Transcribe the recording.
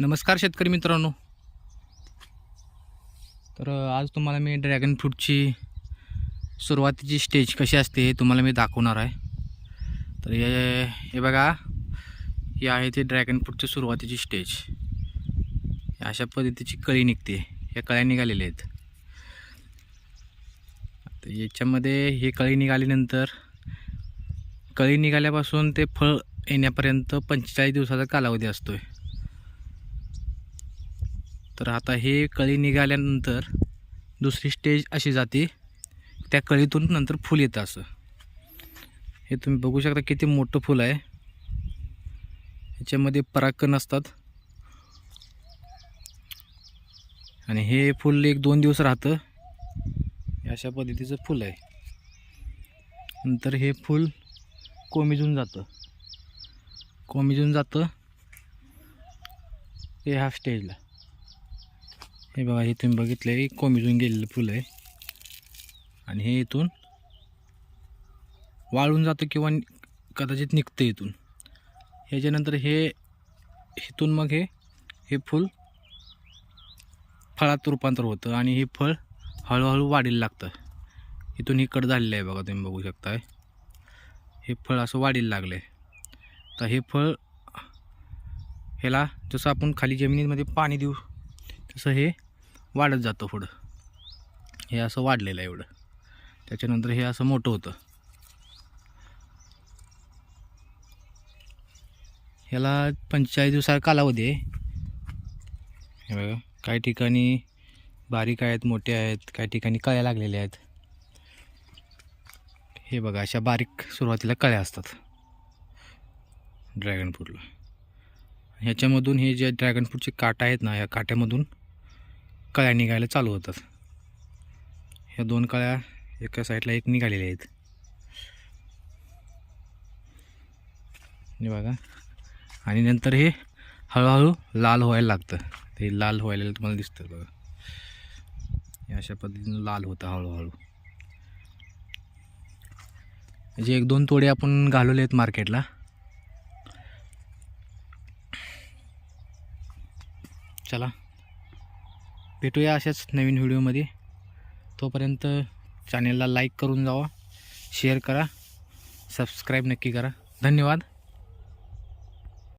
नमस्कार शेतकरी मित्रांनो. तर आज तुम्हाला मी ड्रॅगन फ्रूटची सुरुवातीची स्टेज कशी असते हे तुम्हाला मी दाखवणार आहे. तर हे हे बघा. हे आहे ते ड्रॅगन फ्रूटची सुरुवातीची स्टेज अशा पद्धतीची कळी निघते. या कळ्या निघालेल्या आहेत. तर याच्यामध्ये हे कळी निघाल्यानंतर कळी निघाल्यापासून ते फळ येण्यापर्यंत पंचेचाळीस दिवसाचा कालावधी असतो आहे तर आता हे कळी निघाल्यानंतर दुसरी स्टेज अशी जाते त्या कळीतून नंतर फूल येतं असं. हे तुम्ही बघू शकता किती मोठं फूल आहे. ह्याच्यामध्ये परागकण असतात. आणि हे फूल एक दोन दिवस राहतं. हे अशा पद्धतीचं फूल आहे. नंतर हे फूल कोमिजून जातं. कोमिजून जातं. हे ह्या स्टेजला हे बघा हे तुम्ही बघितलं आहे कोमेजून गेलेलं फुलं आहे. आणि हे इथून वाळून जातं किंवा कदाचित निघतं इथून. ह्याच्यानंतर हे इथून मग हे हे फूल फळात रूपांतर होतं आणि हे फळ हळूहळू वाढीला लागतं. इथून हे कट झालेलं आहे बघा तुम्ही बघू शकताय. हे फळ असं वाढीला लागलं आहे तर हे फळ ह्याला जसं आपण खाली जमिनीमध्ये पाणी देऊ तसं हे वाढत जातं पुढं. हे असं वाढलेलं आहे एवढं. त्याच्यानंतर हे असं मोठं होतं. ह्याला पंचेचाळीस दिवसाचा कालावधी आहे. हे बघा काही ठिकाणी बारीक आहेत मोठे आहेत काही ठिकाणी कळ्या लागलेल्या आहेत. हे बघा अशा बारीक सुरुवातीला कळ्या असतात. ड्रॅगन फ्रूटला. ह्याच्यामधून हे जे ड्रॅगन फ्रूटचे काटा आहेत ना या काट्यामधून कळ्या निघायला चालू होतात. ह्या दोन कळ्या एका साईडला एक निघालेल्या आहेत. हे बघा. आणि नंतर हे हळूहळू लाल व्हायला लागतं. ते लाल व्हायला तुम्हाला दिसतं बघा. हे अशा पद्धतीनं लाल होतं हळूहळू. जे एक दोन तोडे आपण घालवले आहेत मार्केटला. चला. भेटूया अशाच नवीन व्हिडिओमध्ये. तोपर्यंत चॅनेलला लाईक करून जावा शेअर करा सबस्क्राईब नक्की करा. धन्यवाद.